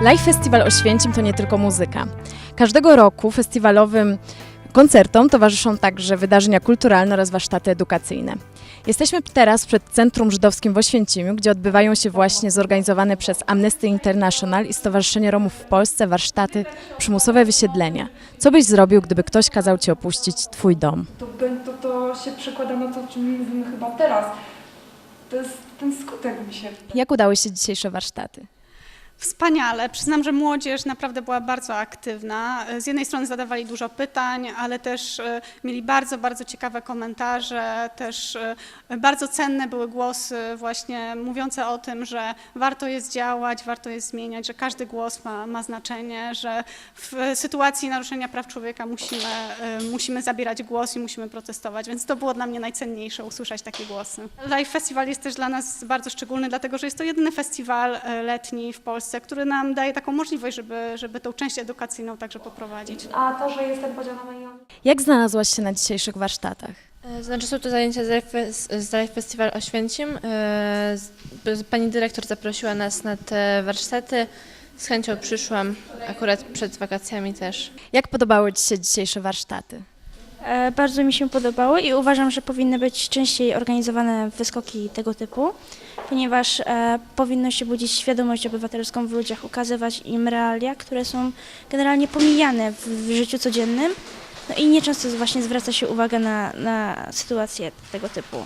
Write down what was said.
Live Festiwal Oświęcim to nie tylko muzyka. Każdego roku festiwalowym koncertom towarzyszą także wydarzenia kulturalne oraz warsztaty edukacyjne. Jesteśmy teraz przed Centrum Żydowskim w Oświęcimiu, gdzie odbywają się właśnie zorganizowane przez Amnesty International i Stowarzyszenie Romów w Polsce warsztaty przymusowe wysiedlenia. Co byś zrobił, gdyby ktoś kazał ci opuścić twój dom? to, to, to się przekłada na to, o czym mówimy chyba teraz. To jest ten skutek wysiedlenia. Jak udały się dzisiejsze warsztaty? Wspaniale. Przyznam, że młodzież naprawdę była bardzo aktywna. Z jednej strony zadawali dużo pytań, ale też e, mieli bardzo, bardzo ciekawe komentarze. Też e, bardzo cenne były głosy właśnie mówiące o tym, że warto jest działać, warto jest zmieniać, że każdy głos ma, ma znaczenie, że w sytuacji naruszenia praw człowieka musimy, e, musimy zabierać głos i musimy protestować. Więc to było dla mnie najcenniejsze, usłyszeć takie głosy. Live Festival jest też dla nas bardzo szczególny, dlatego że jest to jedyny festiwal letni w Polsce, który nam daje taką możliwość, żeby, żeby tą część edukacyjną także poprowadzić. A to, że jestem podział na regiony. Jak znalazłaś się na dzisiejszych warsztatach? E, Znaczy są to zajęcia z Live, Fes- z Live Festival Oświęcim. E, Pani dyrektor zaprosiła nas na te warsztaty. Z chęcią przyszłam, akurat przed wakacjami też. Jak podobały ci się dzisiejsze warsztaty? E, Bardzo mi się podobały i uważam, że powinny być częściej organizowane wyskoki tego typu, ponieważ e, powinno się budzić świadomość obywatelską w ludziach, ukazywać im realia, które są generalnie pomijane w, w życiu codziennym. No i nieczęsto właśnie zwraca się uwagę na, na sytuacje tego typu.